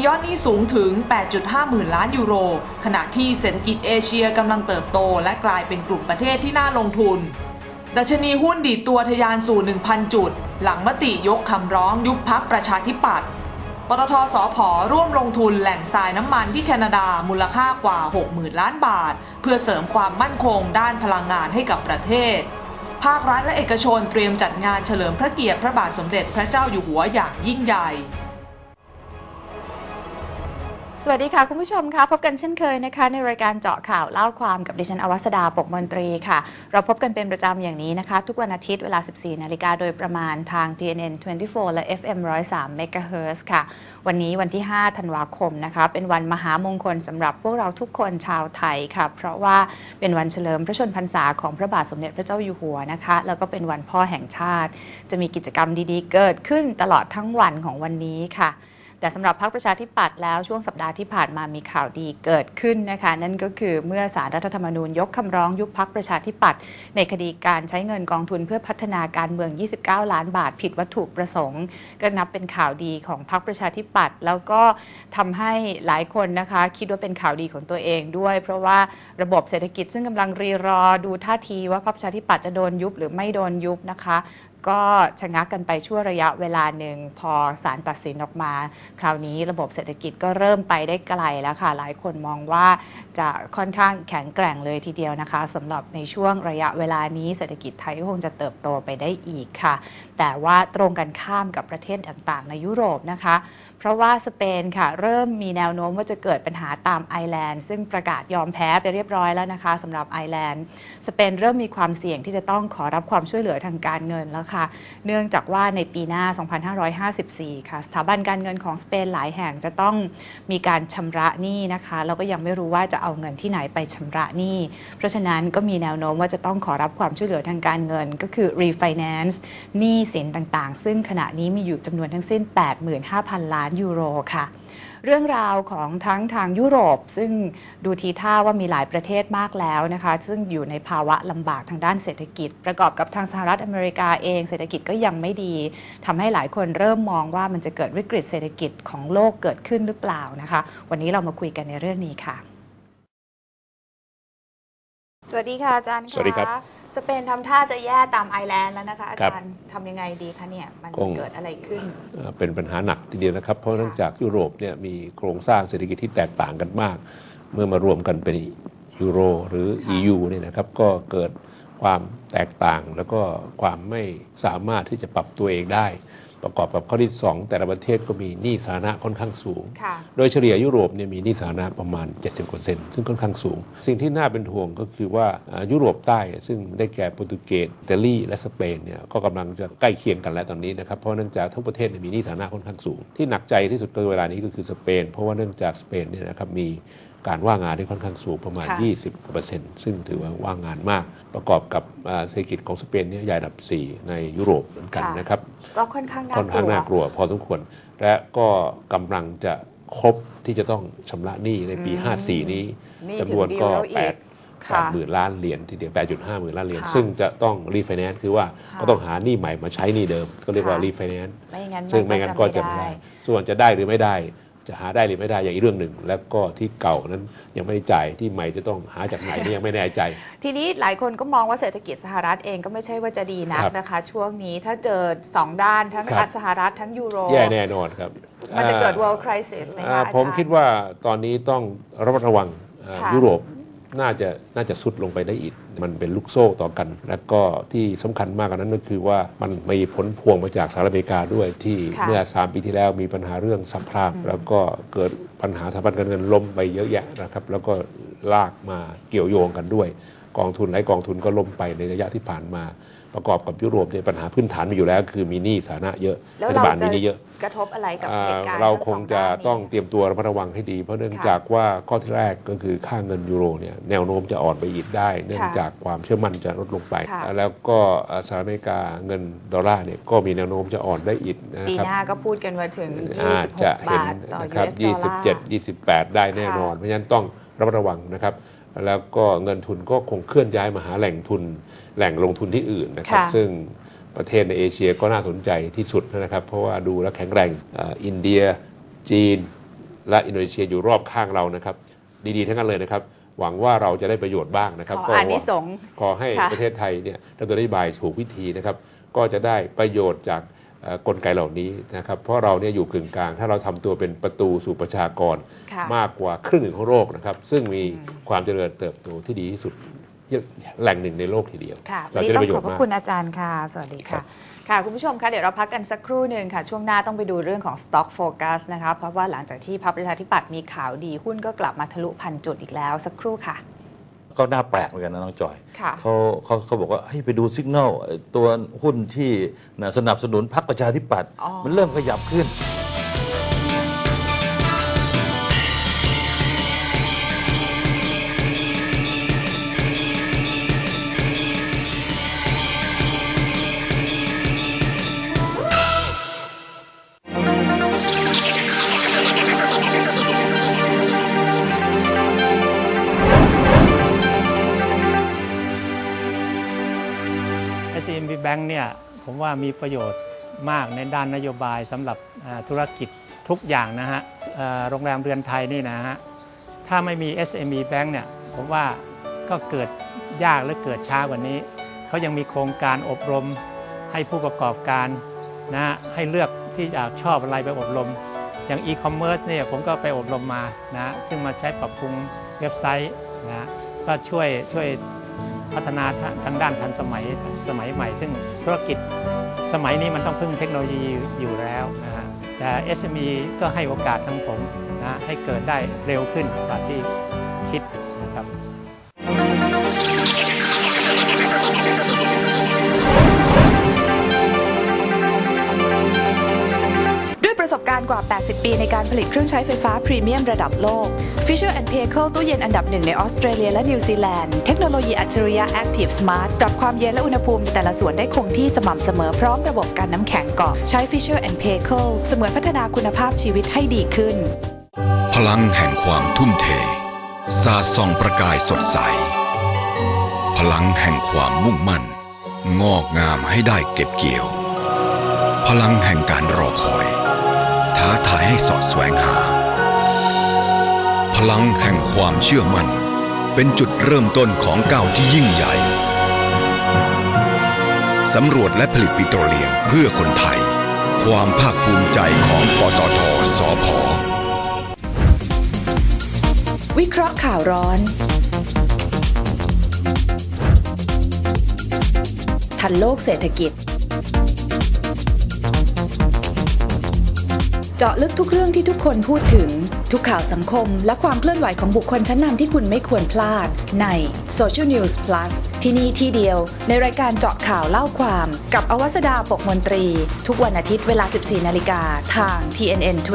ียอดหนี้สูงถึง 8.5 หมื่นล้านยูโร ขณะที่เศรษฐกิจเอเชียกำลังเติบโต และกลายเป็นกลุ่มประเทศที่น่าลงทุน ดัชนีหุ้นดีดตัวทะยานสู่ 1,000 จุด หลังมติยกคำร้องยุบพักประชาธิปัตย์ปตทสพร่วมลงทุนแหล่งทรายน้ำมันที่แคนาดามูลค่ากว่า 60,000 ล้านบาท เพื่อเสริมความมั่นคงด้านพลังงานให้กับประเทศ ภาครัฐและเอกชนเตรียมจัดงานเฉลิมพระเกียรติพระบาทสมเด็จพระเจ้าอยู่หัวอย่างยิ่งใหญ่ สวัสดีค่ะ คุณผู้ชมค่ะพบกันเช่นเคยนะคะ ในรายการเจาะข่าวเล่าความกับดิฉันอวัสดาปกมนตรีค่ะ เราพบกันเป็นประจำอย่างนี้นะคะ ทุกวันอาทิตย์เวลา 14 นาฬิกาโดยประมาณทาง TNN 24 และ FM 103 MHz ค่ะ วันนี้วันที่ 5 ธันวาคมนะคะ เป็นวันมหามงคลสำหรับพวกเราทุกคนชาวไทยค่ะ เพราะว่าเป็นวันเฉลิมพระชนพรรษาของพระบาทสมเด็จพระเจ้าอยู่หัวนะคะ แล้วก็เป็นวันพ่อแห่งชาติ จะมีกิจกรรมดีๆ เกิดขึ้นตลอดทั้งวันของวันนี้ค่ะ แต่สำหรับพรรคประชาธิปัตย์แล้วช่วงสัปดาห์ที่ผ่านมามีข่าวดีเกิดขึ้นนะคะ นั่นก็คือเมื่อสารรัฐธรรมนูญยกคำร้องยุบพักประชาธิปัตย์ในคดีการใช้เงินกองทุนเพื่อพัฒนาการเมือง 29 ล้านบาทผิดวัตถุประสงค์ ก็นับเป็นข่าวดีของพรรคประชาธิปัตย์แล้วก็ทำให้หลายคนนะคะ คิดว่าเป็นข่าวดีของตัวเองด้วย เพราะว่าระบบเศรษฐกิจซึ่งกำลังรีรอดูท่าทีว่าพรรคประชาธิปัตย์จะโดนยุบหรือไม่โดนยุบนะคะ ก็ชะงักกันไปชั่วระยะเวลาหนึ่งพอศาลตัดสินออกมา คราวนี้ระบบเศรษฐกิจก็เริ่มไปได้ไกลแล้วค่ะ หลายคนมองว่าจะค่อนข้างแข็งแกร่งเลยทีเดียวนะคะสำหรับในช่วงระยะเวลานี้เศรษฐกิจไทยก็คงจะเติบโตไปได้อีกค่ะ แต่ว่าตรงกันข้ามกับประเทศต่างๆ ในยุโรปนะคะ เพราะว่าสเปนค่ะ เริ่มมีแนวโน้มว่าจะเกิดปัญหาตามไอร์แลนด์ซึ่งประกาศยอมแพ้ไปเรียบร้อยแล้วนะคะสำหรับไอร์แลนด์สเปนเริ่มมีความเสี่ยงที่จะต้องขอรับความช่วยเหลือทางการเงินแล้วค่ะ เนื่องจากว่าในปีหน้า 2554 ค่ะ สถาบันการเงินของสเปนหลายแห่งจะต้องมีการชำระหนี้นะคะแล้วก็ยังไม่รู้ว่าจะเอาเงินที่ไหนไปชำระหนี้ เพราะฉะนั้นก็มีแนวโน้มว่าจะต้องขอรับความช่วยเหลือทางการเงิน ก็คือ refinance หนี้สินต่างๆ ซึ่งขณะนี้มีอยู่จำนวนทั้งสิ้น 85,000 ล้านยูโรค่ะ เรื่องราวของทั้งทางยุโรป ซึ่งดูทีท่าว่ามีหลายประเทศมากแล้วนะคะ ซึ่งอยู่ในภาวะลำบากทางด้านเศรษฐกิจ ประกอบกับทางสหรัฐอเมริกาเองเศรษฐกิจก็ยังไม่ดีทำให้หลายคนเริ่มมองว่ามันจะเกิดวิกฤตเศรษฐกิจของโลกเกิดขึ้นหรือเปล่านะคะ วันนี้เรามาคุยกันในเรื่องนี้ค่ะ สวัสดีค่ะอาจารย์ะสวัสดีครับ สเปนทำท่าจะแย่ตามไอร์แลนด์แล้วนะคะ อาครับจารย์ทำยังไงดีคะเนี่ย มันคง เกิดอะไรขึ้นเอ่อเป็นปัญหาหนักทีเดียวนะครับ เพราะเนื่องจากยุโรปเนี่ยมีโครงสร้างเศรษฐกิจที่แตกต่างกันมาก เมื่อมารวมกันเป็นยูโรหรือ EU เนี่ยนะครับก็เกิดความแตกต่างแล้วก็ความไม่สามารถที่จะปรับตัวเองได้ ประกอบกับข้อที่ 2 แต่ละประเทศก็มีหนี้สาธารณะค่อนข้างสูงค่ะโดยเฉลี่ยยุโรปเนี่ยมีหนี้สาธารณะประมาณ 70%ซึ่งค่อนข้างสูง สิ่งที่น่าเป็นห่วงก็คือว่าอ่ายุโรปใต้ซึ่งได้แก่โปรตุเกสอิตาลีและสเปนเนี่ยก็กำลังจะใกล้เคียงกันแล้วตอนนี้นะครับเพราะเนื่องจากทั้งประเทศเนี่ยมีหนี้สาธารณะค่อนข้างสูง ที่หนักใจที่สุดก็เวลานี้ก็คือสเปน เพราะว่าเนื่องจากสเปนเนี่ยนะครับมี การว่างงานที่ค่อนข้างสูงประมาณค่ะ20%ซึ่งถือว่าว่างงานมาก ประกอบกับอ่าเศรษฐกิจของสเปนเนี่ยใหญ่อันดับ 4 ในยุโรปเหมือนกันนะครับก็ค่อนข้างน่าค่อนข้างน่ากลัวพอสมควร และก็กำลังจะครบที่จะต้องชำระหนี้ในปี 54 นี้นี่จำนวนก็ถึงดีลแล้วอีก8ค่ะ8หมื่นล้านเหรียญทีเดียว8.5หมื่นล้านเหรียญค่ะซึ่งจะต้องรีไฟแนนซ์คือว่าค่ะก็ต้องหาหนี้ใหม่มาใช้หนี้เดิม ก็เรียกว่าค่ะรีไฟแนนซ์ไม่งั้นซึ่งไม่งั้นก็จะไม่ได้ ส่วนจะได้หรือไม่ได้ จะหาได้หรือไม่ได้อย่างอีกเรื่องหนึ่ง แล้วก็ที่เก่านั้นยังไม่ได้จ่ายที่ใหม่จะต้องหาจากไหนนี่ยังไม่แน่ใจ ทีนี้หลายคนก็มองว่าเศรษฐกิจสหรัฐเองก็ไม่ใช่ว่าจะดีนักครับนะคะ ช่วงนี้ถ้าเจอสองด้านทั้งครับ สหรัฐทั้งยูโร แย่แน่นอนครับมันจะเกิด อ่า world crisis ไหมอ่าคะอาผมจารย์คิดว่าตอนนี้ต้องระมัดระวังอ่าค่ะ ยุโรป น่าจะน่าจะสุดลงไปได้อีก มันเป็นลูกโซ่ต่อกัน แล้วก็ที่สำคัญมากกว่านั้นก็คือว่ามันมีผลพวงมาจากสหรัฐอเมริกาด้วยที่ค่ะเมื่อ 3 ปีที่แล้วมีปัญหาเรื่องสัมภาระแล้วก็เกิดปัญหาสถาบันการเงินล้มไปเยอะแยะนะครับ แล้วก็ลากมาเกี่ยวโยงกันด้วย กองทุนหลายกองทุนก็ล้มไปในระยะที่ผ่านมา ประกอบกับยุโรปเนี่ยปัญหาพื้นฐานมีอยู่แล้ว คือมีหนี้สาธารณะเยอะแล้วรัฐเราบาลจะมีหนี้เยอะ กระทบอะไรกับอ่าเหตุการณ์เราทั้คงสจะด้านนี้ต้องเตรียมตัวระมัดระวังให้ดี เพราะเนื่องค่ะจากว่าข้อที่แรกก็คือค่าเงินยูโรเนี่ยแนวโน้มจะอ่อนไปอีกได้ เนื่องจากความเชื่อมั่นจะลดลงไปค่ะแล้วก็อ่าสหรัฐอเมริกาเงินดอลลาร์เนี่ยก็มีแนวโน้มจะอ่อนได้อีกนะปีครับหน้าก็พูดกันว่าถึงอาจจะเห็น26 บาทต่อนะครับ US ดอลลาร์27 28 ได้แน่นอน เพราะฉะนั้นต้องระมัดระวังนะครับ แล้วก็เงินทุนก็คงเคลื่อนย้ายมาหาแหล่งทุน แหล่งลงทุนที่อื่นนะครับค่ะซึ่งประเทศในเอเชียก็น่าสนใจที่สุดนะครับ เพราะว่าดูแล้วแข็งแรงอ่าอินเดีย จีน และอินโดนีเซียอยู่รอบข้างเรานะครับ ดีๆทั้งนั้นเลยนะครับ หวังว่าเราจะได้ประโยชน์บ้างนะครับขอก็อาหนิวังสงส์ขอให้ค่ะประเทศไทยเนี่ยดำเนินนโยบายถูกวิธีนะครับ ก็จะได้ประโยชน์จากเอ่อ กลไกเหล่านี้นะครับ เพราะเราเนี่ยอยู่กึ่งกลาง ถ้าเราทำตัวเป็นประตูสู่ประชากรค่ะมากกว่าครึ่งหนึ่งของโลกนะครับ ซึ่งมีความเจริญเติบโตที่ดีที่สุดแหล่งหนึ่งในโลกทีเดียวค่ะเราวันจะนี้ได้ต้อประงโยขชอบน์พระมากคุณอาจารย์ค่ะ สวัสดีครัค่ะบค่ะ คุณผู้ชมคะเดี๋ยวเราพักกันสักครู่หนึ่งค่ะ ช่วงหน้าต้องไปดูเรื่องของ Stock Focus นะคะ เพราะว่าหลังจากที่พรรคประชาธิปัตย์มีข่าวดีหุ้นก็กลับมาทะลุพันจุดอีกแล้วสักครู่ค่ะ ก็น่าแปลกเหมือนกันนะน้องจอยค่ะเขาเขาเขาบอกว่าให้ไปดูสัญญาณตัวหุ้นที่นะสนับสนุนพรรคประชาธิปัตย์อ๋อ มันเริ่มขยับขึ้น SMB Bank เนี่ยผมว่ามีประโยชน์มากในด้านนโยบายสำหรับธุรกิจทุกอย่างนะฮะโรงแรมเรือนไทยนี่นะฮะถ้าไม่มี SME Bank เนี่ยผมว่าก็เกิดยากหรือเกิดช้ากว่านี้ เขายังมีโครงการอบรมให้ผู้ประกอบการนะฮะให้เลือกที่อยากชอบอะไรไปอบรม อย่างอีคอมเมิร์ซเนี่ยผมก็ไปอบรมมานะซึ่งมาใช้ปรับปรุงเว็บไซต์นะก็ช่วยช่วย พัฒนาทางด้านทันสมัยสมัยใหม่ ซึ่งธุรกิจสมัยนี้มันต้องพึ่งเทคโนโลยีอยู่แล้วนะฮะแต่ SME ก็ให้โอกาสทั้งผมนะให้เกิดได้เร็วขึ้นกว่าที่คิดนะครับด้วยประสบการณ์กว่า 80 ปีในการผลิตเครื่องใช้ไฟฟ้าพรีเมียมระดับโลก Fisher p a y k e ตู้เย็นอันดับหนึ่งในออสเตรเลียและนิวซีแลนด์ เทคโนโลยีอัจฉริยะ Active Smart ปรับความเย็นและอุณหภูมิในแต่ละส่วนได้คงที่สม่ำเสมอพร้อมระบบการน้ำแข็งเกาะใช้ Fisher p a y k e เสมือนพัฒนาคุณภาพชีวิตให้ดีขึ้น พลังแห่งความทุ่มเทสาส่องประกายสดใส พลังแห่งความมุ่งมั่น งอกงามให้ได้เก็บเกี่ยว พลังแห่งการรอคอย ท้าทายให้สาะแสวงหา ลังแห่งความเชื่อมั่น เป็นจุดเริ่มต้นของก้าวที่ยิ่งใหญ่ สำรวจและผลิตปิโตรเลียมเพื่อคนไทย ความภาคภูมิใจของปตทสพวิเคราะห์ข่าวร้อน ทันโลกเศรษฐกิจ เจาะลึกทุกเรื่องที่ทุกคนพูดถึง ทุกข่าวสังคม และความเคลื่อนไหวของบุคคลชั้นนำที่คุณไม่ควรพลาด ใน Social News Plus ที่นี่ที่เดียว ในรายการเจาะข่าวเล่าความ กับอวสดาปกมนตรี ทุกวันอาทิตย์เวลา 14 นาฬิกาทาง TNN 24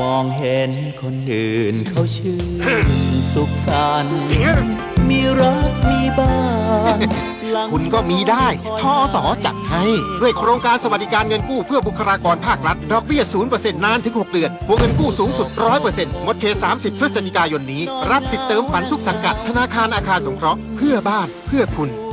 มองเห็นคนอื่นเขาชื่นสุขสันต์ คุณก็มีได้ทอสอจัดให้ ด้วยโครงการสวัสดิการเงินกู้เพื่อบุคลากรภาครัฐ ดอกเบี้ย 0%นานถึง 6 เดือน วงเงินกู้สูงสุด 100%งดเคส30 พฤศจิกายนนี้ รับสิทธิ์เติมฝันทุกสังกัด ธนาคารอาคารสงเคราะห์ เพื่อบ้าน เพื่อคุณ